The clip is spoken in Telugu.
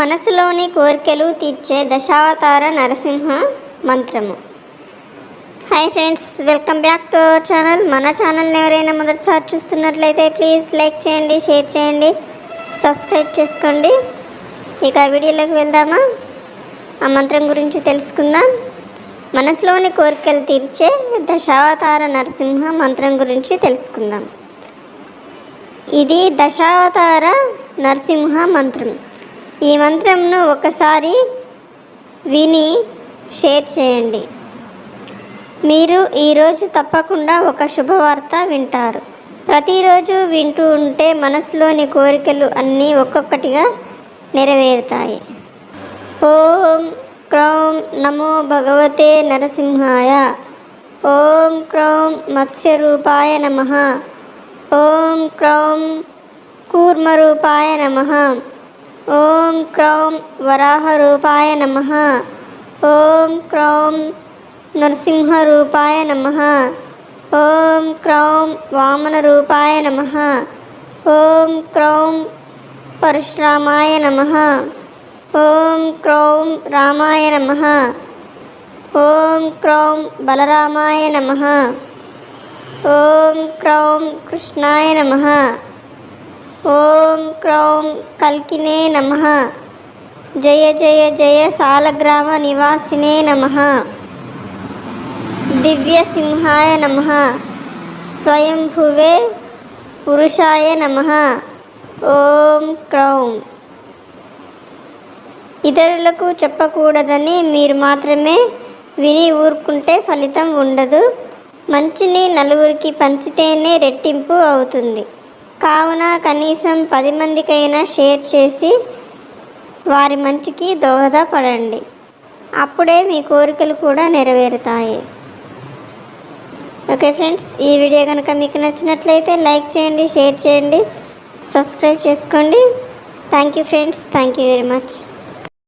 మనసులోని కోరికలు తీర్చే దశావతార నరసింహ మంత్రము. Hi friends welcome back to our channel మన ఛానల్ని ఎవరైనా మొదటిసారి చూస్తున్నట్లయితే ప్లీజ్ లైక్ చేయండి షేర్ చేయండి సబ్స్క్రైబ్ చేసుకోండి. ఇక వీడియోలోకి వెళ్దామా? ఆ మంత్రం గురించి తెలుసుకుందాం. మనసులోని కోరికలు తీర్చే దశావతార నరసింహ మంత్రం గురించి తెలుసుకుందాం. ఇది దశావతార నరసింహ మంత్రం. ఈ మంత్రంను ఒకసారి విని షేర్ చేయండి. మీరు ఈరోజు తప్పకుండా ఒక శుభవార్త వింటారు. ప్రతిరోజు వింటూ ఉంటే మనసులోని కోరికలు అన్నీ ఒక్కొక్కటిగా నెరవేరుతాయి. ఓం క్రౌం నమో భగవతే నరసింహాయ. ఓం క్రౌం మత్స్యరూపాయ నమ. ఓం క్రౌం కూర్మరూపాయ నమ. ఓం క్రౌం వరాహరూపాయ నమ. ఓం క్రౌం నరసింహరూపాయ నమ. ఓం క్రౌం వామనరూపాయ నమ. ఓం క్రౌం పరశురామాయ నమ. ఓం క్రౌం రామాయ నమ. ఓం క్రౌం బలరామాయ నమ. ఓం క్రౌం కృష్ణాయ నమ. ఓం క్రౌం కల్కినే నమ. జయ జయ జయ సాలగ్రామ నివాసినే నమ. దివ్యసింహాయ నమ. స్వయంభువే పురుషాయ నమ. ఓం క్రౌం. ఇతరులకు చెప్పకూడదని మీరు మాత్రమే విని ఊరుకుంటే ఫలితం ఉండదు. మంచిని నలుగురికి పంచితేనే రెట్టింపు అవుతుంది. కావున కనీసం పది మందికైనా షేర్ చేసి వారి మంచికి దోహదపడండి అప్పుడే మీ కోరికలు కూడా నెరవేరుతాయి. ఓకే ఫ్రెండ్స్ ఈ వీడియో కనుక మీకు నచ్చినట్లయితే లైక్ చేయండి షేర్ చేయండి సబ్స్క్రైబ్ చేసుకోండి. Thank you friends thank you very much.